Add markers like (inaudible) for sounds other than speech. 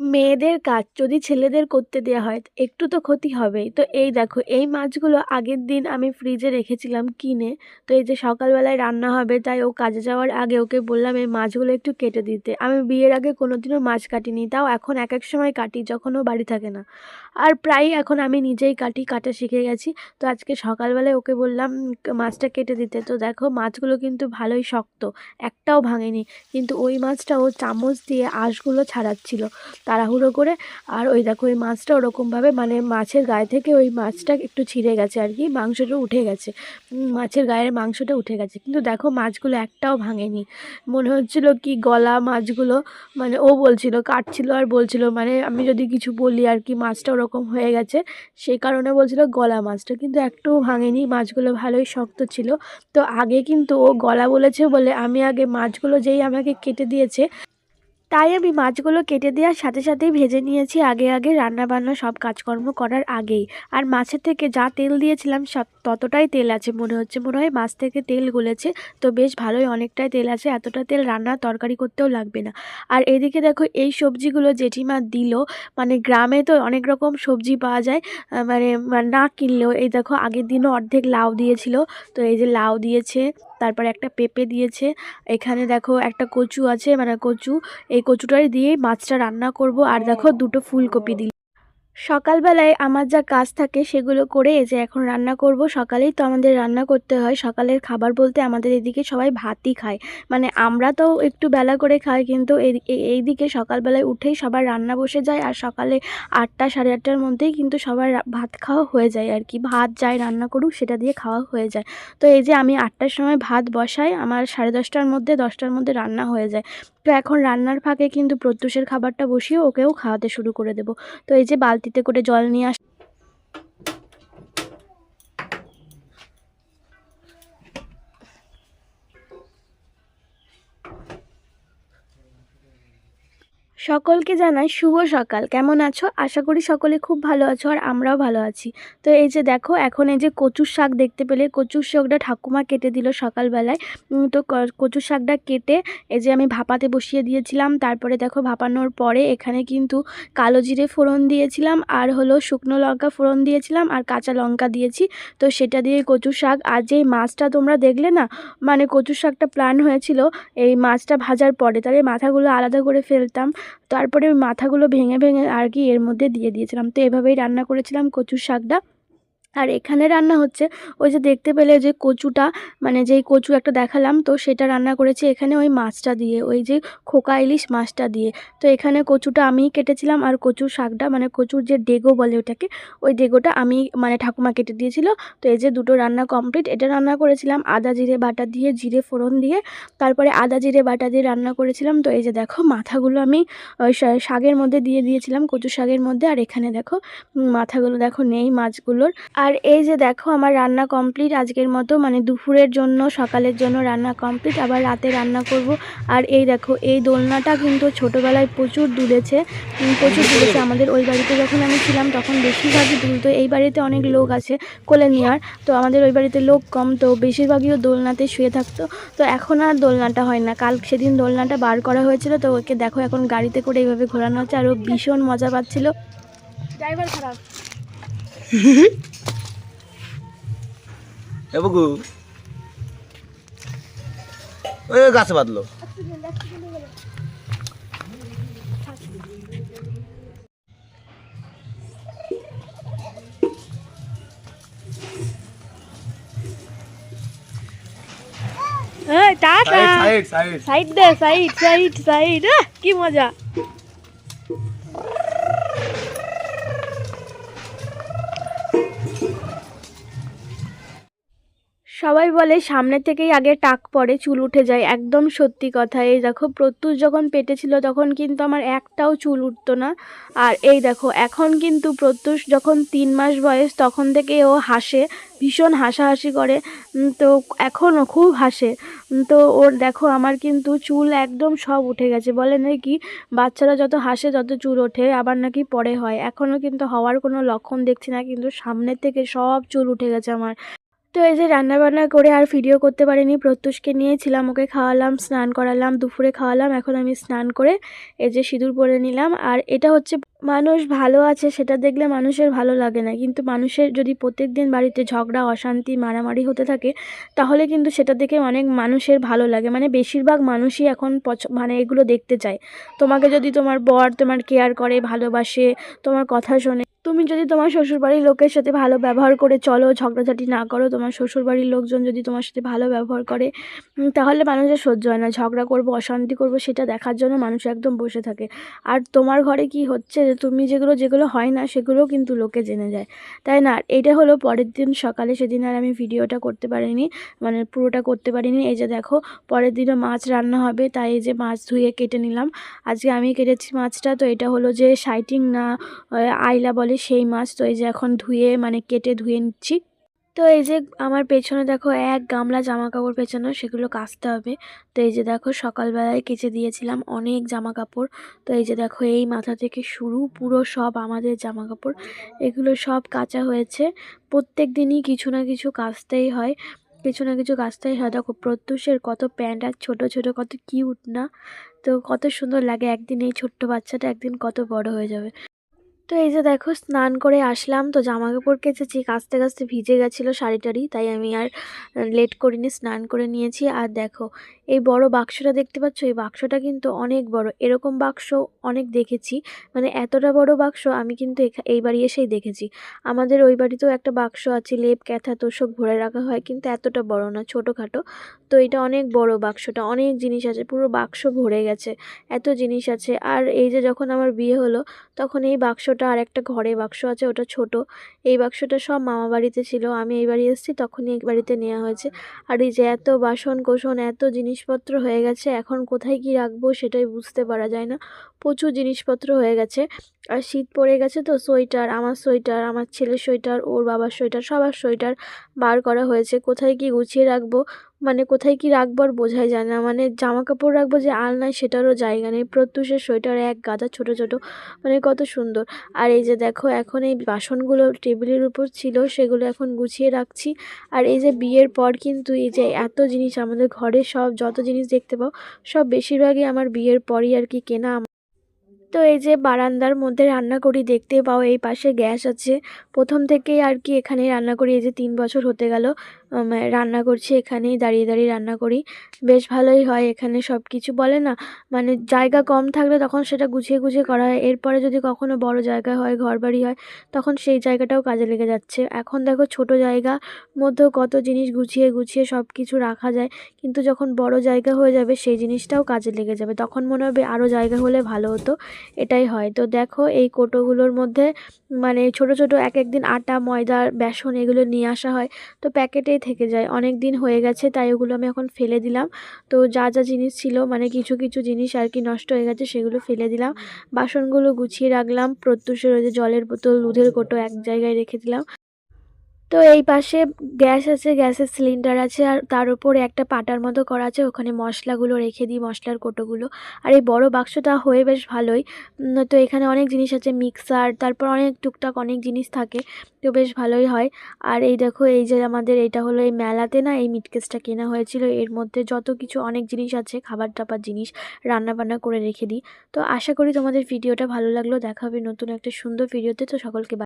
মেয়েদের কাজ যদি ছেলেদের করতে দেওয়া হয়, একটু তো ক্ষতি হবেই। তো এই দেখো, এই মাছগুলো আগের দিন আমি ফ্রিজে রেখেছিলাম কিনে। তো এই যে সকালবেলায় রান্না হবে, তাই ও কাজে যাওয়ার আগে ওকে বললাম এই মাছগুলো একটু কেটে দিতে। আমি বিয়ের আগে কোনোদিনও মাছ কাটিনি, তাও এখন এক এক সময় কাটি যখন ও বাড়ি থাকে না। আর প্রায় এখন আমি নিজেই কাটি, কাটা শিখে গেছি। তো আজকে সকালবেলায় ওকে বললাম মাছটা কেটে দিতে। তো দেখো, মাছগুলো কিন্তু ভালোই শক্ত, একটাও ভাঙেনি। কিন্তু ওই মাছটা ও চামচ দিয়ে আঁশগুলো ছাড়াচ্ছিল। তাড়াহুড়ো করে। আর ওই দেখো ওই মাছটা ওরকমভাবে মানে মাছের গায়ে থেকে ওই মাছটা একটু ছিঁড়ে গেছে আর কি, মাংসটা উঠে গেছে। মাছের গায়ের মাংসটা উঠে গেছে। কিন্তু দেখো, মাছগুলো একটাও ভাঙেনি। মনে হচ্ছিল কি গলা মাছগুলো মানে ও বলছিল, কাটছিল আর বলছিল মানে আমি যদি কিছু বলি আর কি, মাছটা ওরকম হয়ে গেছে। সেই কারণে বলছিল গলা মাছটা, কিন্তু একটুও ভাঙেনি। মাছগুলো ভালোই শক্ত ছিল। তো আগে কিন্তু ও গলা বলেছে বলে আমি আগে মাছগুলো যেই আমাকে কেটে দিয়েছে তাই আমি মাছগুলো কেটে দেওয়ার সাথে সাথেই ভেজে নিয়েছি। আগে আগে রান্না বান্না সব কাজকর্ম করার আগেই। আর মাছের থেকে যা তেল দিয়েছিলাম, সব ততটাই তেল আছে মনে হচ্ছে। মনে হয় মাছ থেকে তেল গলেছে, তো বেশ ভালোই অনেকটাই তেল আছে। এতটা তেল রান্না তরকারি করতেও লাগবে না। আর এদিকে দেখো, এই সবজিগুলো জেঠিমা দিল। মানে গ্রামে তো অনেক রকম সবজি পাওয়া যায়। মানে না কিনলেও, এই দেখো আগের দিনও অর্ধেক লাউ দিয়েছিল। তো এই যে লাউ দিয়েছে তারপরে একটা পেঁপে দিয়েছে। এখানে দেখো একটা কচু আছে মানে কচু এই কচুটাই দিয়েই মাছটা রান্না করব। আর দেখো দুটো ফুলকপি দিল। সকালবেলায় আমার যা কাজ থাকে সেগুলো করে যে এখন রান্না করব, সকালেই তো আমাদের রান্না করতে হয়। সকালের খাবার বলতে আমাদের এদিকে সবাই ভাতই খায়। মানে আমরা তো একটু বেলা করে খাই, কিন্তু এই- এই- এইদিকে সকালবেলায় উঠেই সবার রান্না বসে যায় আর সকালে আটটা, সাড়ে আটটার মধ্যেই কিন্তু সবার ভাত খাওয়া হয়ে যায় আর কি। ভাত যাই রান্না করুক সেটা দিয়ে খাওয়া হয়ে যায়। তো এই যে আমি আটটার সময় ভাত বসাই, আমার সাড়ে দশটার মধ্যে দশটার মধ্যে রান্না হয়ে যায়। তো এখন রান্নার ফাঁকে কিন্তু প্রত্যুষের খাবারটা বসিয়ে ওকেও খাওয়াতে শুরু করে দেবো। তো এই যে বালতিতে করে জল নিয়ে আস সকলকে জানাই শুভ সকাল। কেমন আছো? আশা করি সকলে খুব ভালো আছো আর আমরাও ভালো আছি। তো এই যে দেখো, এখন এই যে কচুর শাক দেখতে পেলে, কচুর শাকটা ঠাকুমা কেটে দিল সকালবেলায়। তো কচুর শাকটা কেটে এই যে আমি ভাপাতে বসিয়ে দিয়েছিলাম। তারপরে দেখো ভাপানোর পরে এখানে কিন্তু কালো জিরে ফোড়ন দিয়েছিলাম, আর হলো শুকনো লঙ্কা ফোড়ন দিয়েছিলাম, আর কাঁচা লঙ্কা দিয়েছি। তো সেটা দিয়ে কচুর শাক, আর যেই মাছটা তোমরা দেখলে না মানে কচুর শাকটা প্ল্যান হয়েছিল, এই মাছটা ভাজার পরে। তাহলে মাথাগুলো আলাদা করে ফেলতাম। তারপরে ওই মাথাগুলো ভেঙে ভেঙে আর কি এর মধ্যে দিয়ে দিয়েছিলাম। তো এভাবেই রান্না করেছিলাম কচুর শাকটা। আর এখানে রান্না হচ্ছে ওই যে দেখতে পেলে যে কচুটা মানে যেই কচু একটা দেখালাম, তো সেটা রান্না করেছি এখানে ওই মাছটা দিয়ে, ওই যে খোকা ইলিশ মাছটা দিয়ে। তো এখানে কচুটা আমিই কেটেছিলাম আর কচুর শাকটা মানে কচুর যে ডেগো বলে ওটাকে, ওই ডেগোটা আমি মানে ঠাকুমা কেটে দিয়েছিল। তো এই যে দুটো রান্না কমপ্লিট এটা রান্না করেছিলাম আদা, জিরে, বাটা দিয়ে, জিরে ফোড়ন দিয়ে। তারপরে আদা, জিরে, বাটা দিয়ে রান্না করেছিলাম। তো এই যে দেখো মাথাগুলো আমি ওই শাকের মধ্যে দিয়ে দিয়েছিলাম কচু শাকের মধ্যে। আর এখানে দেখো মাথাগুলো দেখো নেই মাছগুলোর। আর এই যে দেখো আমার রান্না কমপ্লিট আজকের মতো মানে দুপুরের জন্য, সকালের জন্য রান্না কমপ্লিট, আবার রাতে রান্না করব। আর এই দেখো, এই দোলনাটা কিন্তু ছোটোবেলায় প্রচুর দুলেছে প্রচুর দুলেছে। আমাদের ওই বাড়িতে যখন আমি ছিলাম, তখন বেশিরভাগই দুলতো। এই বাড়িতে অনেক লোক আছে কোলে নেওয়ার তো আমাদের ওই বাড়িতে লোক কম, তো বেশিরভাগই দোলনাতে শুয়ে থাকতো। তো এখন আর দোলনাটা হয় না। কাল সেদিন দোলনাটা বার করা হয়েছিল, তো ওকে দেখো এখন গাড়িতে করে এইভাবে ঘোরানো হচ্ছে, আর ও ভীষণ মজা পাচ্ছিল। ড্রাইভার খারাপ। (laughs) এ ওই গাছে বাঁধলো। হ্যাঁ টাটা। Side side side. দে সাইড সাইড সাইড। কি মজা। সবাই বলে, সামনে থেকেই আগে টাক পড়ে চুল উঠে যায়। একদম সত্যি কথা। এই দেখো, প্রত্যুষ যখন পেটে ছিল, তখন কিন্তু আমার একটাও চুল উঠতো না। আর এই দেখো, এখন কিন্তু প্রত্যুষ যখন তিন মাস বয়স, তখন থেকে ও হাসে, ভীষণ হাসাহাসি করে। তো এখনও খুব হাসে। তো ওর দেখো, আমার কিন্তু চুল একদম সব উঠে গেছে। বলে নাকি, বাচ্চারা যত হাসে, তত চুল ওঠে, আবার নাকি পরে হয়। এখনও কিন্তু হওয়ার কোনো লক্ষণ দেখছি না, কিন্তু সামনের থেকে সব চুল উঠে গেছে আমার। তো এই যে রান্নাবান্না করে আর ভিডিও করতে পারিনি, প্রত্যুষকে নিয়েছিলাম ওকে খাওয়ালাম, স্নান করালাম, দুপুরে খাওয়ালাম, এখন আমি স্নান করে এই যে সিঁদুর পরে নিলাম। আর এটা হচ্ছে মানুষ ভালো আছে, সেটা দেখলে মানুষের ভালো লাগে না। কিন্তু মানুষের যদি প্রত্যেক দিন বাড়িতে ঝগড়া, অশান্তি, মারামারি হতে থাকে, তাহলে কিন্তু সেটা দেখে অনেক মানুষের ভালো লাগে। মানে বেশিরভাগ মানুষই এখন পছ মানে এগুলো দেখতে চায়। তোমাকে যদি তোমার বর তোমার কেয়ার করে, ভালোবাসে, তোমার কথা শোনে, তুমি যদি তোমার শ্বশুরবাড়ির লোকের সাথে ভালো ব্যবহার করে চলো, ঝগড়াঝাটি না করো, তোমার শ্বশুরবাড়ির লোকজন যদি তোমার সাথে ভালো ব্যবহার করে তাহলে মানুষের সহ্য হয় না। ঝগড়া করব, অশান্তি করব, সেটা দেখার জন্য মানুষ একদম বসে থাকে। আর তোমার ঘরে কি হচ্ছে? তুমি যেগুলো যেগুলো হয় না, সেগুলোও কিন্তু লোকে জেনে যায়। তাই না? এইটা হলো পরের দিন সকালে, সেদিন আর আমি ভিডিওটা করতে পারিনি মানে পুরোটা করতে পারিনি। এই যে দেখো, পরের দিনও মাছ রান্না হবে, তাই এই যে মাছ ধুয়ে কেটে নিলাম। আজকে আমি কেটেছি মাছটা, তো এটা হলো যে সাইটিং না আইলা বলে সেই মাছ, তো এই যে এখন ধুয়ে মানে কেটে ধুয়ে নিচ্ছি। তো এই যে আমার পেছনে দেখো এক গামলা জামা কাপড় পেছানো সেগুলো কাচতে হবে। তো এই যে দেখো সকালবেলায় কেচে দিয়েছিলাম অনেক জামা কাপড় তো এই যে দেখো এই মাথা থেকে শুরু পুরো সব আমাদের জামা কাপড় এগুলো সব কাচা হয়েছে। প্রত্যেক দিনই কিছু না কিছু কাচতেই হয়। কিছু না কিছু কাচতেই হয়। দেখো প্রত্যুষের কত প্যান্ট আর ছোটো ছোটো কত কিউট না। তো কত সুন্দর লাগে একদিন এই ছোট্ট বাচ্চাটা একদিন কত বড় হয়ে যাবে। তো এই যে দেখো, স্নান করে আসলাম। তো জামা কাপড় কেচেছি, কাচতে কাচতে ভিজে গেছিল শাড়ি টাড়ি, তাই আমি আর লেট করিনি, স্নান করে নিয়েছি। আর দেখো, এই বড় বাক্সটা দেখতে পাচ্ছ? এই বাক্সটা কিন্তু অনেক বড়। এরকম বাক্স অনেক দেখেছি। মানে এতটা বড় বাক্স, আমি কিন্তু এই বাড়ি এসেই দেখেছি। আমাদের ওই বাড়িতেও একটা বাক্স আছে, লেপ, ক্যাথা, তোষক ভরে রাখা হয়, কিন্তু এতটা বড় না, ছোটোখাটো। তো এটা অনেক বড় বাক্সটা, অনেক জিনিস আছে, পুরো বাক্স ভরে গেছে, এত জিনিস আছে। আর এই যে যখন আমার বিয়ে হলো, তখন এই বাক্সটা আর একটা ঘরে বাক্স আছে, ওটা ছোট। এই বাক্সটা সব মামা বাড়িতে ছিল। আমি এই বাড়ি এসেছি, তখনই এই বাড়িতে নেওয়া হয়েছে। আর এই যে এত বাসন কোসন এত জিনিসপত্র হয়ে গেছে, এখন কোথায় কি রাখব সেটাই বুঝতে পারা যায় না। প্রচুর জিনিসপত্র হয়ে গেছে। আর শীত পড়ে গেছে তো, সোয়েটার, আমার সোয়েটার, আমার ছেলের সোয়েটার, ওর বাবার সোয়েটার, সবার সোয়েটার বার করা হয়েছে। কোথায় কি গুছিয়ে রাখব? মানে কোথায় কি রাখব আর বোঝাই যায় না। মানে জামা কাপড় রাখব যে আলনায় সেটারও জায়গা নেই। প্রত্যুষের সোয়েটার এক গাদা ছোট ছোট মানে কত সুন্দর। আর এই যে দেখো, এখন এই বাসনগুলো টেবিলের উপর ছিল, সেগুলো এখন গুছিয়ে রাখছি। আর এই যে বিয়ের পর কিন্তু এই যে এত জিনিস আমাদের ঘরে সব, যত জিনিস দেখতে পাও, সব বেশিরভাগই আমার বিয়ের পরই আর কি কেনা। তো এই যে বারান্দার মধ্যে রান্না করি, দেখতে পাও এই পাশে গ্যাস আছে। প্রথম থেকেই আর কি এখানেই রান্না করি, এই যে তিন বছর হতে গেল রান্না করছি, এখানেই দাঁড়িয়ে দাঁড়িয়ে রান্না করি। বেশ ভালোই হয় এখানে সব কিছু বলে না মানে জায়গা কম থাকলে তখন সেটা গুছিয়ে গুছিয়ে করা হয়। এরপরে যদি কখনো বড় জায়গা হয় ঘর বাড়ি হয়, তখন সেই জায়গাটাও কাজে লেগে যাচ্ছে। এখন দেখো ছোট জায়গা, মধ্যেও কত জিনিস গুছিয়ে গুছিয়ে সব কিছু রাখা যায়, কিন্তু যখন বড় জায়গা হয়ে যাবে, সেই জিনিসটাও কাজে লেগে যাবে। তখন মনে হবে আরও জায়গা হলে ভালো হতো। এটাই হয়। তো দেখো এই কোটোগুলোর মধ্যে মানে ছোট ছোট এক এক দিন আটা, ময়দা, বেসন এগুলো নিয়ে আসা হয়। তো প্যাকেটেই থেকে যায়। অনেক দিন হয়ে গেছে, তাই ওগুলো আমি এখন ফেলে দিলাম। তো যা যা জিনিস ছিল মানে কিছু কিছু জিনিস আর কি নষ্ট হয়ে গেছে, সেগুলো ফেলে দিলাম। বাসনগুলো গুছিয়ে রাখলাম। প্রত্যুষের ওই যে জলের বোতল, দুধের কোটো এক জায়গায় রেখে দিলাম। তো এই পাশে গ্যাস আছে, গ্যাসের সিলিন্ডার আছে আর তার উপরে একটা পাটার মতো করা আছে। ওখানে মশলাগুলো রেখে দিই, মশলার কোটোগুলো। আর এই বড় বাক্সটা হয়ে বেশ ভালোই। তো এখানে অনেক জিনিস আছে, মিক্সার, তারপর অনেক টুকটাক অনেক জিনিস থাকে, তো বেশ ভালোই হয়। আর এই দেখো, এই যে আমাদের এটা হলো এই মেলাতে না, এই মিটকেসটা কেনা হয়েছিল। এর মধ্যে যত কিছু অনেক জিনিস আছে খাবার টাবার জিনিস রান্না বান্না করে রেখে দিই। তো আশা করি তোমাদের ভিডিওটা ভালো লাগল। দেখা হবে নতুন একটা সুন্দর ভিডিওতে। তো সকলকে।